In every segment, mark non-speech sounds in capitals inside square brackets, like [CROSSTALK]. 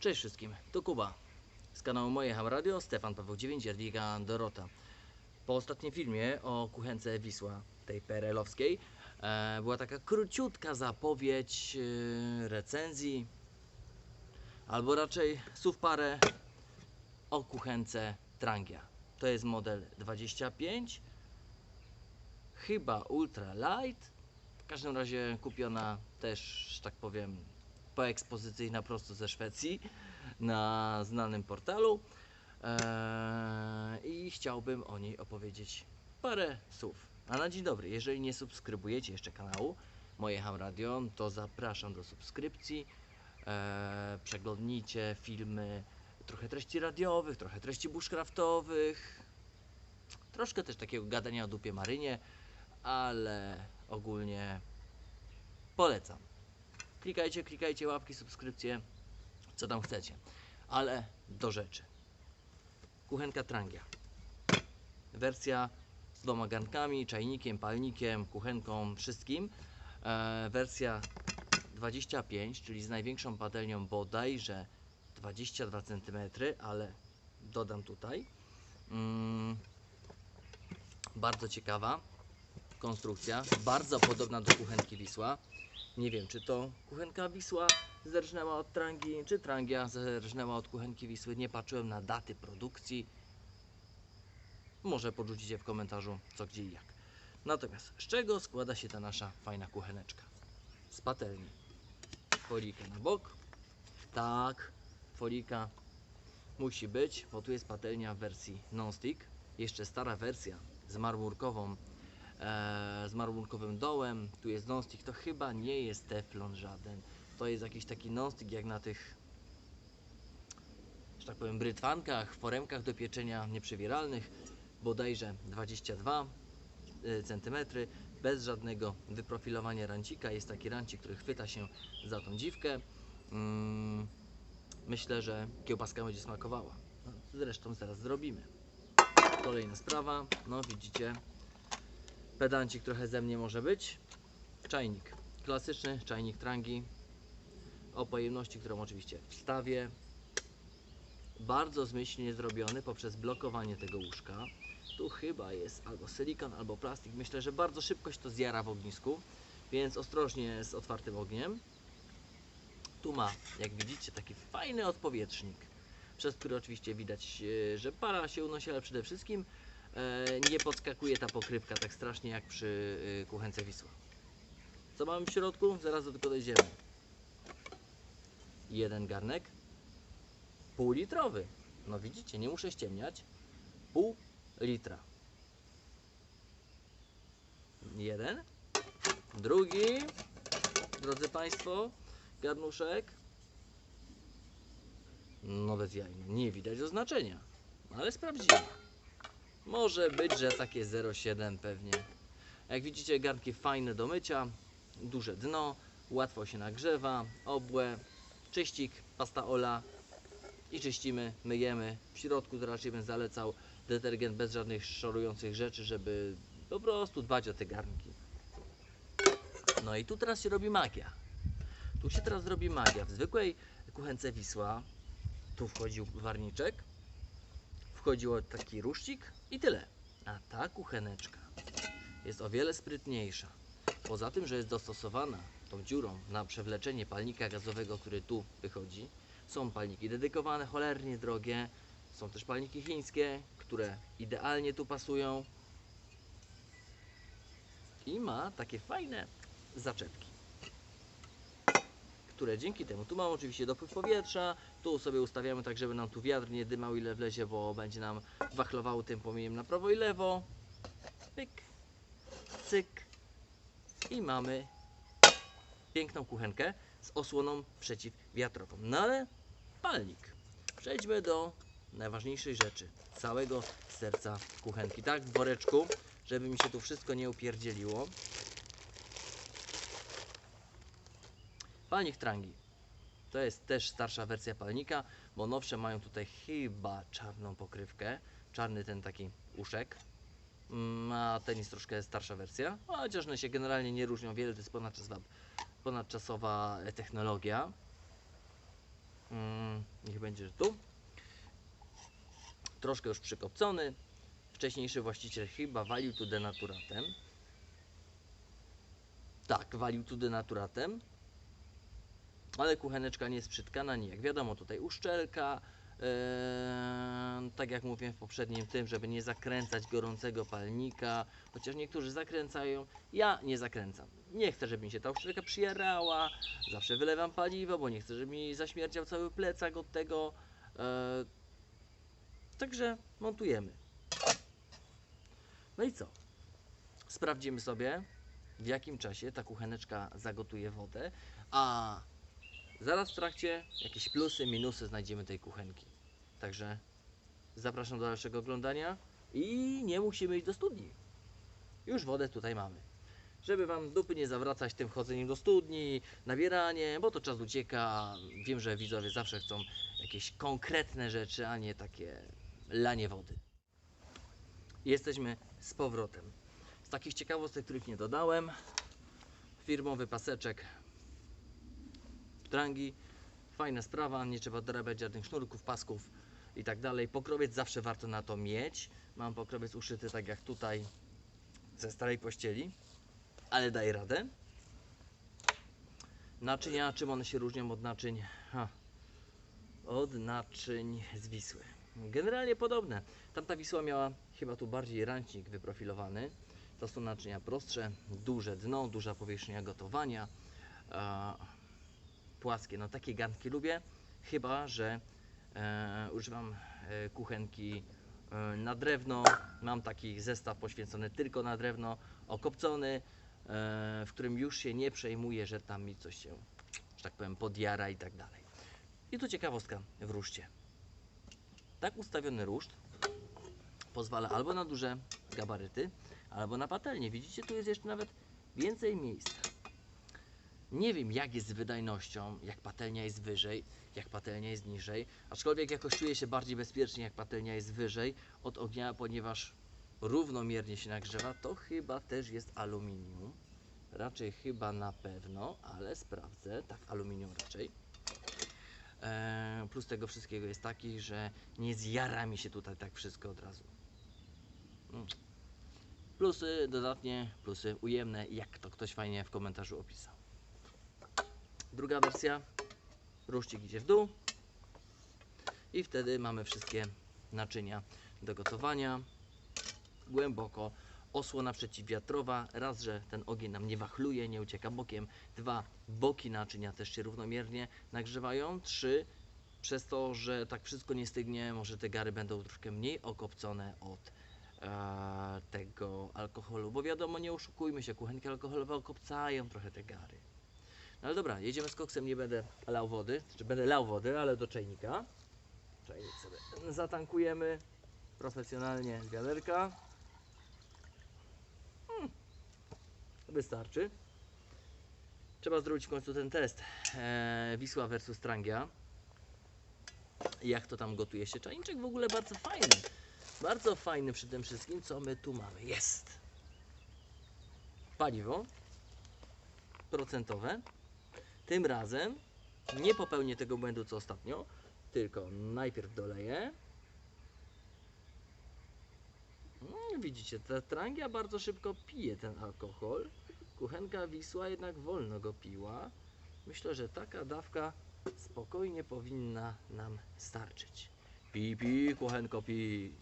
Cześć wszystkim, to Kuba z kanału Moje Ham Radio, Stefan Paweł 9, Jadwiga Dorota. Po ostatnim filmie o kuchence Wisła, tej perelowskiej, e, była taka króciutka zapowiedź e, recenzji, albo raczej słów parę o kuchence Trangia. To jest model 25, chyba Ultra Light, w każdym razie kupiona też, że tak powiem, poekspozycyjna prosto ze Szwecji na znanym portalu Eee, i chciałbym o niej opowiedzieć parę słów. A na dzień dobry, jeżeli nie subskrybujecie jeszcze kanału Moje Ham Radio, to zapraszam do subskrypcji. Eee, przeglądnijcie filmy, trochę treści radiowych, trochę treści bushcraftowych, troszkę też takiego gadania o dupie marynie, ale ogólnie polecam. Klikajcie, klikajcie łapki, subskrypcje, co tam chcecie. Ale do rzeczy. Kuchenka Trangia. Wersja z dwoma garnkami, czajnikiem, palnikiem, kuchenką, wszystkim. E, wersja 25, czyli z największą patelnią bodajże 22 cm, ale dodam tutaj. Mm, bardzo ciekawa konstrukcja, bardzo podobna do kuchenki Wisła. Nie wiem, czy to kuchenka Wisła zerżnęła od Trangi, czy Trangia zerżnęła od kuchenki Wisły. Nie patrzyłem na daty produkcji. Może podrzucicie w komentarzu co, gdzie i jak. Natomiast z czego składa się ta nasza fajna kucheneczka? Z patelni. Folika na bok. Tak, folika musi być, bo tu jest patelnia w wersji non-stick. Jeszcze stara wersja z marmurkową e, z marmurkowym dołem, tu jest non-stick, to chyba nie jest teflon żaden. To jest jakiś taki non-stick jak na tych, że tak powiem, brytwankach, foremkach do pieczenia nieprzewieralnych, bodajże 22 cm, bez żadnego wyprofilowania rancika. Jest taki rancik, który chwyta się za tą dziwkę. Mm, myślę, że kiełbaska będzie smakowała. No, zresztą zaraz zrobimy. Kolejna sprawa, no widzicie, pedancik trochę ze mnie może być. Czajnik. Klasyczny czajnik trangi. O pojemności, którą oczywiście wstawię. Bardzo zmyślnie zrobiony poprzez blokowanie tego łóżka. Tu chyba jest albo silikon, albo plastik. Myślę, że bardzo szybko się to zjara w ognisku, więc ostrożnie z otwartym ogniem. Tu ma, jak widzicie, taki fajny odpowietrznik, przez który oczywiście widać, e, że para się unosi, ale przede wszystkim nie podskakuje ta pokrywka tak strasznie jak przy e, kuchence Wisła. Co mamy w środku? Zaraz do tego dojdziemy. Jeden garnek, półlitrowy. No widzicie, nie muszę ściemniać. Pół litra. Jeden. Drugi, drodzy Państwo, garnuszek. No bez jaj, nie widać oznaczenia, ale sprawdzimy. Może być, że takie 0,7 pewnie. Jak widzicie, garnki fajne do mycia, duże dno, łatwo się nagrzewa, obłe, czyścik, pasta ola i czyścimy, myjemy. W środku to raczej bym zalecał detergent bez żadnych szorujących rzeczy, żeby po prostu dbać o te garnki. No i tu teraz się robi magia. Tu się teraz robi magia. W zwykłej kuchence Wisła tu wchodził warniczek, wchodził taki ruszcik i tyle. A ta kucheneczka jest o wiele sprytniejsza. Poza tym, że jest dostosowana tą dziurą na przewleczenie palnika gazowego, który tu wychodzi, są palniki dedykowane, cholernie drogie. Są też palniki chińskie, które idealnie tu pasują. I ma takie fajne zaczepki, które dzięki temu, tu mam oczywiście dopływ powietrza, tu sobie ustawiamy tak, żeby nam tu wiatr nie dymał ile wlezie, bo będzie nam wachlowało tym płomieniem na prawo i lewo. Pyk, cyk i mamy piękną kuchenkę z osłoną przeciwwiatrową. No ale palnik. Przejdźmy do najważniejszej rzeczy, całego serca kuchenki. Tak, w woreczku, żeby mi się tu wszystko nie upierdzieliło. Palnik Trangi. To jest też starsza wersja palnika, bo nowsze mają tutaj chyba czarną pokrywkę. Czarny ten taki uszek. Mm, A ten jest troszkę starsza wersja, chociaż one się generalnie nie różnią wiele, to jest ponadczasowa, ponadczasowa technologia. Mm, niech będzie tu. Troszkę już przykopcony. Wcześniejszy właściciel chyba walił tu denaturatem. Tak, walił tu denaturatem. Ale kucheneczka nie jest przytkana nijak. Wiadomo, tutaj uszczelka. Eee, tak jak mówiłem w poprzednim tym, żeby nie zakręcać gorącego palnika, chociaż niektórzy zakręcają, ja nie zakręcam. Nie chcę, żeby mi się ta uszczelka przyjarała, zawsze wylewam paliwo, bo nie chcę, żeby mi zaśmierdział cały plecak od tego. Eee, także montujemy. No i co? Sprawdzimy sobie, w jakim czasie ta kucheneczka zagotuje wodę, a zaraz w trakcie jakieś plusy, minusy znajdziemy tej kuchenki. Także zapraszam do dalszego oglądania i nie musimy iść do studni. Już wodę tutaj mamy. Żeby Wam dupy nie zawracać tym chodzeniem do studni, nabieranie, bo to czas ucieka. Wiem, że widzowie zawsze chcą jakieś konkretne rzeczy, a nie takie lanie wody. Jesteśmy z powrotem. Z takich ciekawostek, których nie dodałem, firmowy paseczek Trangi. Fajna sprawa, nie trzeba dorabiać żadnych sznurków, pasków i tak dalej. Pokrowiec zawsze warto na to mieć. Mam pokrowiec uszyty tak jak tutaj ze starej pościeli, ale daje radę. Naczynia, czym one się różnią od naczyń? Ha, od naczyń z Wisły. Generalnie podobne. Tamta Wisła miała chyba tu bardziej rancik wyprofilowany. To są naczynia prostsze, duże dno, duża powierzchnia gotowania. Płaskie. No takie garnki lubię, chyba że e, używam e, kuchenki e, na drewno. Mam taki zestaw poświęcony tylko na drewno, okopcony, e, w którym już się nie przejmuję, że tam mi coś się, że tak powiem, podjara i tak dalej. I tu ciekawostka w ruszcie. Tak ustawiony ruszt pozwala albo na duże gabaryty, albo na patelnię. Widzicie, tu jest jeszcze nawet więcej miejsca. Nie wiem, jak jest z wydajnością, jak patelnia jest wyżej, jak patelnia jest niżej, aczkolwiek jakoś czuję się bardziej bezpiecznie, jak patelnia jest wyżej od ognia, ponieważ równomiernie się nagrzewa, to chyba też jest aluminium. Raczej chyba na pewno, ale sprawdzę. Tak, aluminium raczej. Eee, plus tego wszystkiego jest taki, że nie zjara mi się tutaj tak wszystko od razu. Mm. Plusy dodatnie, plusy ujemne, jak to ktoś fajnie w komentarzu opisał. Druga wersja, ruszcik idzie w dół. I wtedy mamy wszystkie naczynia do gotowania. Głęboko, osłona przeciwwiatrowa, raz, że ten ogień nam nie wachluje, nie ucieka bokiem, dwa, boki naczynia też się równomiernie nagrzewają, trzy, przez to, że tak wszystko nie stygnie, może te gary będą troszkę mniej okopcone od e, tego alkoholu, bo wiadomo, nie oszukujmy się, kuchenki alkoholowe okopcają trochę te gary. No ale dobra, jedziemy z koksem, nie będę lał wody, czy będę lał wody, ale do czajnika. Czajnik sobie zatankujemy profesjonalnie z wiaderka. Hmm, wystarczy. Trzeba zrobić w końcu ten test eee, Wisła versus Trangia. Jak to tam gotuje się. Czajniczek w ogóle bardzo fajny. Bardzo fajny przy tym wszystkim, co my tu mamy. Jest! Paliwo procentowe. Tym razem nie popełnię tego błędu co ostatnio, tylko najpierw doleję. Mm, Widzicie, ta trangia bardzo szybko pije ten alkohol. Kuchenka Wisła jednak wolno go piła. Myślę, że taka dawka spokojnie powinna nam starczyć. Pi, pi, kuchenko, pi.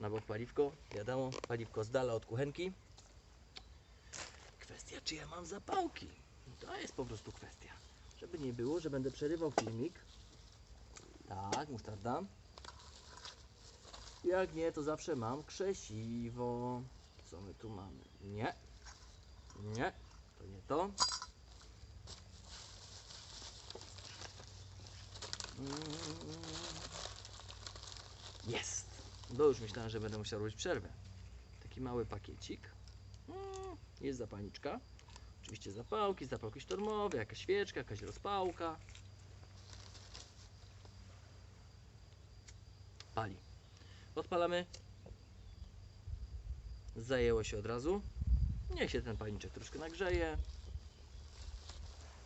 Na bok paliwko, wiadomo, paliwko z dala od kuchenki. Kwestia, czy ja mam zapałki. To jest po prostu kwestia. Żeby nie było, że będę przerywał filmik. Tak, musztarda. Jak nie, to zawsze mam krzesiwo. Co my tu mamy? Nie. Nie. To nie to. Mm. Jest. Bo już myślałem, że będę musiał robić przerwę. Taki mały pakiecik. Mm, Jest zapalniczka. Oczywiście zapałki, zapałki sztormowe, jakaś świeczka, jakaś rozpałka. Pali. Odpalamy. Zajęło się od razu. Niech się ten palniczek troszkę nagrzeje.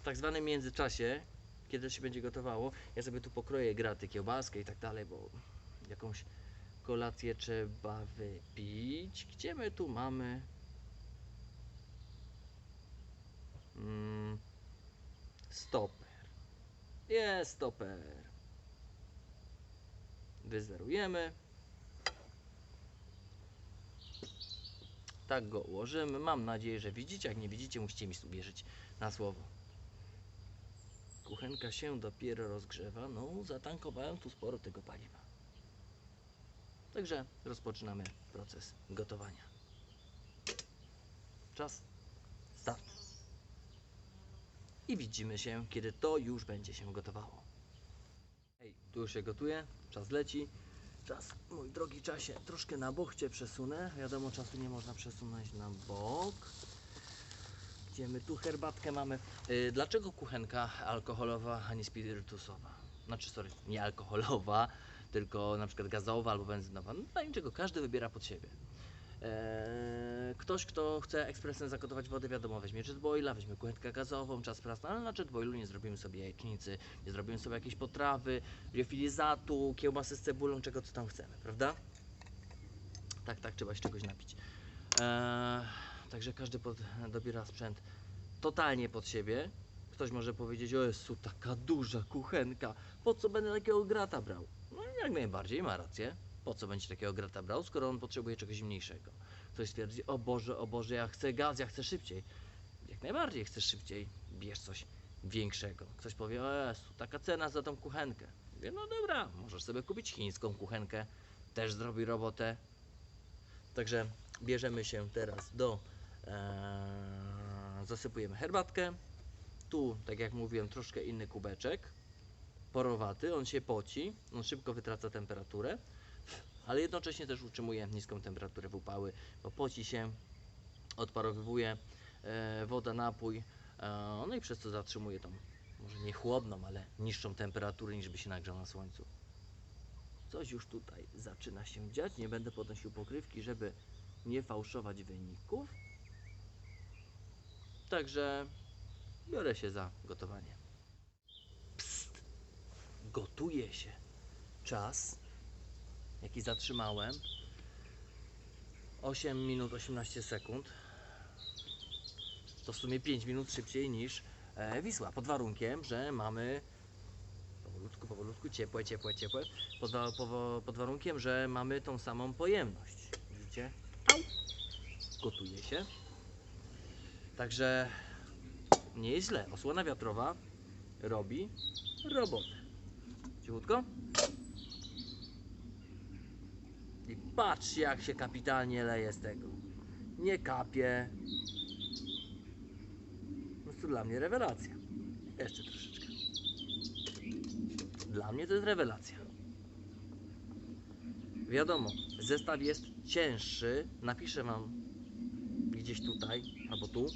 W tak zwanym międzyczasie kiedy się będzie gotowało. Ja sobie tu pokroję graty, kiełbaskę i tak dalej, bo jakąś kolację trzeba wypić. Gdzie my tu mamy? Mm, stoper. Jest stoper. Wyzerujemy. Tak go ułożymy. Mam nadzieję, że widzicie. Jak nie widzicie, musicie mi wierzyć na słowo. Kuchenka się dopiero rozgrzewa. No, zatankowałem tu sporo tego paliwa. Także rozpoczynamy proces gotowania. Czas start. I widzimy się, kiedy to już będzie się gotowało. Hej, tu już się gotuje, czas leci. Czas, mój drogi czasie, troszkę na bok Cię przesunę. Wiadomo, czasu nie można przesunąć na bok. Gdzie my tu herbatkę mamy? Yy, dlaczego kuchenka alkoholowa, a nie spirytusowa? Znaczy, sorry, nie alkoholowa, tylko na przykład gazowa albo benzynowa. No niczego, każdy wybiera pod siebie. Eee, ktoś, kto chce ekspresem zagotować wodę, wiadomo, weźmie jetboila, weźmie kuchenkę gazową, czas pracy, ale na jetboilu nie zrobimy sobie jajecznicy, nie zrobimy sobie jakiejś potrawy, liofilizatu, kiełbasy z cebulą, czego co tam chcemy, prawda? Tak, tak, trzeba się czegoś napić. Eee, także każdy pod, dobiera sprzęt totalnie pod siebie. Ktoś może powiedzieć, o Jezu, taka duża kuchenka, po co będę takiego grata brał? No jak najbardziej, ma rację. Po co będzie takiego grata brał, skoro on potrzebuje czegoś mniejszego? Ktoś stwierdzi, o Boże, o Boże, ja chcę gaz, ja chcę szybciej. Jak najbardziej chcesz szybciej, bierz coś większego. Ktoś powie, o Jezu, taka cena za tą kuchenkę. Mówię, no dobra, możesz sobie kupić chińską kuchenkę, też zrobi robotę. Także bierzemy się teraz do, e, zasypujemy herbatkę. Tu, tak jak mówiłem, troszkę inny kubeczek, porowaty, on się poci, on szybko wytraca temperaturę ale jednocześnie też utrzymuje niską temperaturę w upały, bo poci się, odparowywuje woda, napój, e, no i przez to zatrzymuje tą, może nie chłodną, ale niższą temperaturę niż by się nagrzał na słońcu. Coś już tutaj zaczyna się dziać, nie będę podnosił pokrywki, żeby nie fałszować wyników. Także biorę się za gotowanie. Psst! Gotuje się. Czas jaki zatrzymałem. 8 minut 18 sekund. To w sumie 5 minut szybciej niż e, Wisła. Pod warunkiem, że mamy powolutku, powolutku, ciepłe, ciepłe, ciepłe. Pod, po, pod warunkiem, że mamy tą samą pojemność. Widzicie? Gotuje się. Także nie jest źle, osłona wiatrowa robi robotę. Cichutko I patrzcie jak się kapitalnie leje z tego. Nie kapie. No to dla mnie rewelacja. Jeszcze troszeczkę. Dla mnie to jest rewelacja. Wiadomo, zestaw jest cięższy. Napiszę wam gdzieś tutaj albo tu,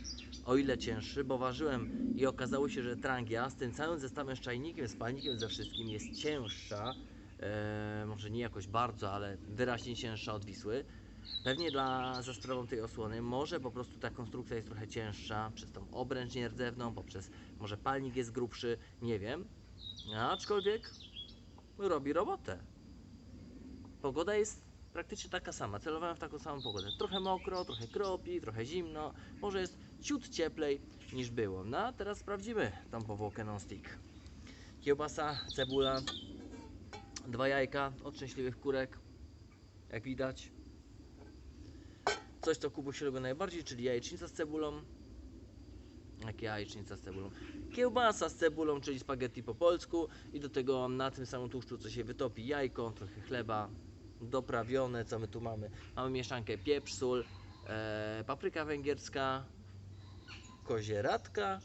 o ile cięższy, bo ważyłem i okazało się, że Trangia z tym całym zestawem z czajnikiem, spalnikiem, ze wszystkim jest cięższa e, może nie jakoś bardzo, ale wyraźnie cięższa od Wisły. Pewnie dla, za sprawą tej osłony, może po prostu ta konstrukcja jest trochę cięższa przez tą obręcz nierdzewną, poprzez może palnik jest grubszy, nie wiem. Aczkolwiek robi robotę. Pogoda jest praktycznie taka sama. Celowałem w taką samą pogodę. Trochę mokro, trochę kropi, trochę zimno. Może jest ciut cieplej niż było. No a teraz sprawdzimy tą powłokę non-stick. Kiełbasa, cebula, Dwa jajka od szczęśliwych kurek, jak widać. Coś, co Kubuś lubi najbardziej, czyli jajecznica z cebulą. Jakie jajecznica z cebulą? Kiełbasa z cebulą, czyli spaghetti po polsku. I do tego na tym samym tłuszczu, co się wytopi, jajko, trochę chleba doprawione. Co my tu mamy? Mamy mieszankę pieprz, sól, e, papryka węgierska, kozieradka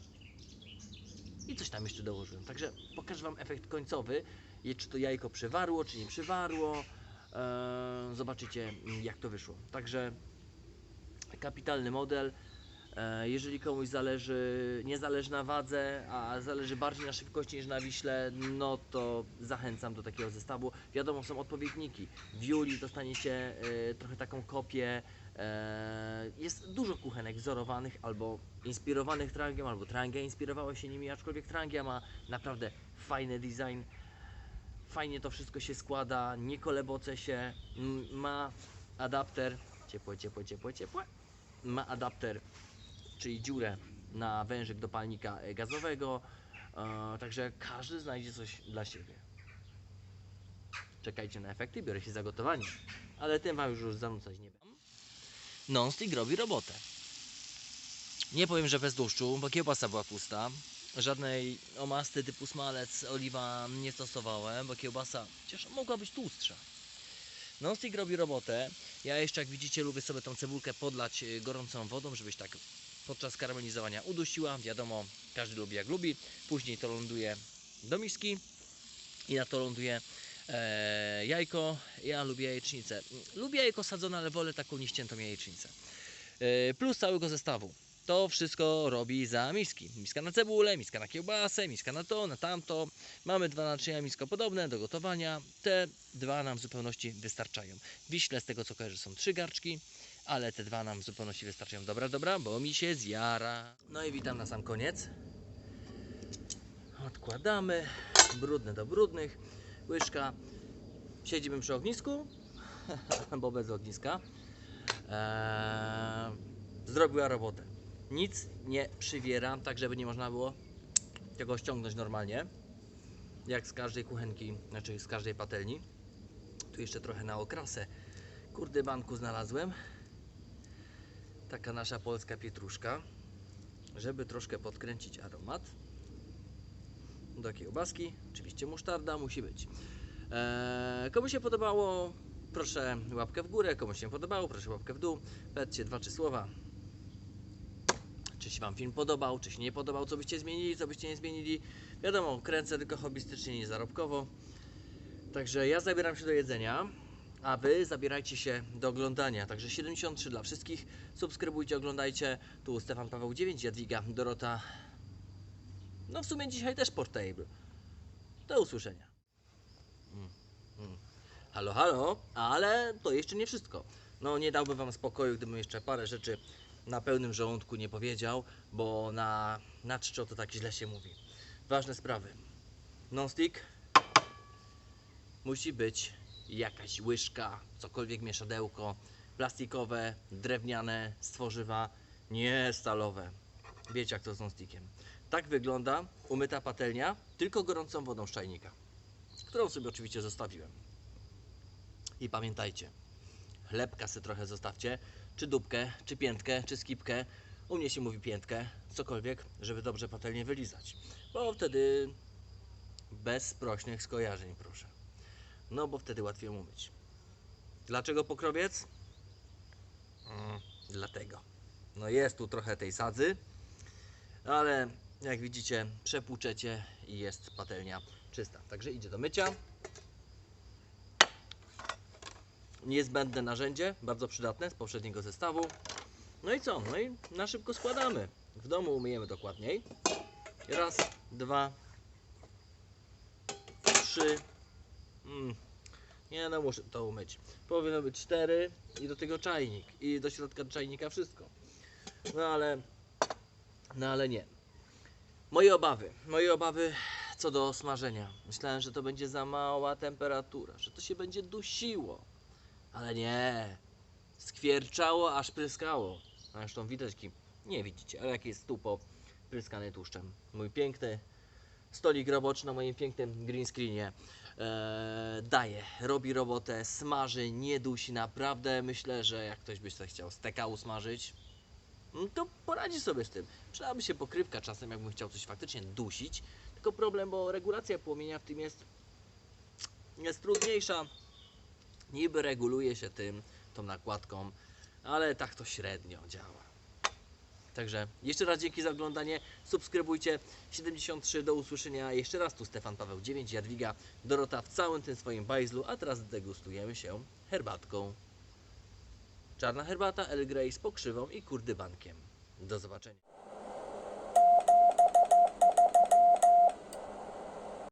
i coś tam jeszcze dołożyłem. Także pokażę Wam efekt końcowy czy to jajko przywarło, czy nie przywarło. Eee, zobaczycie, jak to wyszło. Także kapitalny model. Eee, jeżeli komuś zależy, nie zależy na wadze, a zależy bardziej na szybkości niż na Wiśle, no to zachęcam do takiego zestawu. Wiadomo, są odpowiedniki. W Julii dostaniecie e, trochę taką kopię E, jest dużo kuchenek wzorowanych albo inspirowanych Trangią, albo Trangia inspirowała się nimi, aczkolwiek Trangia ma naprawdę fajny design. Fajnie to wszystko się składa, nie koleboce się, ma adapter, ciepłe, ciepłe, ciepłe, ciepłe, ma adapter, czyli dziurę na wężyk do palnika e, gazowego, e, także każdy znajdzie coś dla siebie. Czekajcie na efekty, biorę się za gotowanie, ale tym wam już zanucać nie będę. Non-stick robi robotę. Nie powiem, że bez tłuszczu, bo kiełbasa była tłusta. Żadnej omasty typu smalec, oliwa nie stosowałem, bo kiełbasa chociaż mogła być tłustsza. Non-stick robi robotę. Ja jeszcze, jak widzicie, lubię sobie tą cebulkę podlać y, gorącą wodą, żebyś tak podczas karamelizowania udusiła. Wiadomo, każdy lubi jak lubi. Później to ląduje do miski i na to ląduje e, jajko. Ja lubię jajecznicę. Lubię jajko sadzone, ale wolę taką nieściętą jajecznicę. E, plus całego zestawu. To wszystko robi za miski. Miska na cebulę, miska na kiełbasę, miska na to, na tamto. Mamy dwa naczynia miskopodobne do gotowania. Te dwa nam w zupełności wystarczają. Wiśle z tego co kojarzę są trzy garczki, ale te dwa nam w zupełności wystarczają. Dobra, dobra, bo mi się zjara. No i witam na sam koniec. Odkładamy. Brudne do brudnych. Łyżka. Siedzimy przy ognisku, [LAUGHS] bo bez ogniska. Eee, zrobiła robotę. Nic nie przywieram, tak żeby nie można było tego ściągnąć normalnie. Jak z każdej kuchenki, znaczy z każdej patelni. Tu jeszcze trochę na okrasę kurdybanku znalazłem. Taka nasza polska pietruszka, żeby troszkę podkręcić aromat. Do kiełbaski, oczywiście musztarda musi być. Eee, komu się podobało, proszę łapkę w górę. Komu się podobało, proszę łapkę w dół. Powiedzcie dwa, trzy słowa. Czy się Wam film podobał, czy się nie podobał, co byście zmienili, co byście nie zmienili. Wiadomo, kręcę tylko hobbystycznie, nie zarobkowo. Także ja zabieram się do jedzenia, a Wy zabierajcie się do oglądania. Także 73 dla wszystkich. Subskrybujcie, oglądajcie. Tu Stefan Paweł 9, Jadwiga, Dorota. No w sumie dzisiaj też portable. Do usłyszenia. Mm, mm. Halo, halo, ale to jeszcze nie wszystko. No nie dałbym Wam spokoju, gdybym jeszcze parę rzeczy na pełnym żołądku nie powiedział, bo na, na czczo to tak źle się mówi. Ważne sprawy. Non-stick musi być jakaś łyżka, cokolwiek mieszadełko, plastikowe, drewniane, z tworzywa, nie stalowe. Wiecie jak to z non-stickiem. Tak wygląda umyta patelnia, tylko gorącą wodą z czajnika, którą sobie oczywiście zostawiłem. I pamiętajcie, chlebka sobie trochę zostawcie, czy dupkę, czy piętkę, czy skipkę. U mnie się mówi piętkę, cokolwiek, żeby dobrze patelnię wylizać. Bo wtedy bez prośnych skojarzeń, proszę. No bo wtedy łatwiej umyć. Dlaczego pokrowiec? Mm, dlatego. No jest tu trochę tej sadzy, ale jak widzicie, przepłuczecie i jest patelnia czysta. Także idzie do mycia. Niezbędne narzędzie, bardzo przydatne z poprzedniego zestawu. No i co? No i na szybko składamy. W domu umyjemy dokładniej. Raz, dwa, trzy. Mm. Nie no, muszę to umyć. Powinno być cztery i do tego czajnik. I do środka czajnika wszystko. No ale, no ale nie. Moje obawy, moje obawy co do smażenia. Myślałem, że to będzie za mała temperatura, że to się będzie dusiło. Ale nie. Skwierczało, aż pryskało. Zresztą widać, ki- nie widzicie, ale jaki jest tupo pryskany tłuszczem. Mój piękny stolik roboczy na moim pięknym green screenie e, daje, robi robotę, smaży, nie dusi. Naprawdę myślę, że jak ktoś by sobie chciał steka usmażyć, no to poradzi sobie z tym. Przydałaby się pokrywka czasem, jakbym chciał coś faktycznie dusić. Tylko problem, bo regulacja płomienia w tym jest, jest trudniejsza. Niby reguluje się tym, tą nakładką, ale tak to średnio działa. Także jeszcze raz dzięki za oglądanie. Subskrybujcie 73 do usłyszenia. Jeszcze raz tu Stefan Paweł 9, Jadwiga, Dorota w całym tym swoim bajzlu, a teraz degustujemy się herbatką. Czarna herbata El Grey z pokrzywą i kurdybankiem. Do zobaczenia.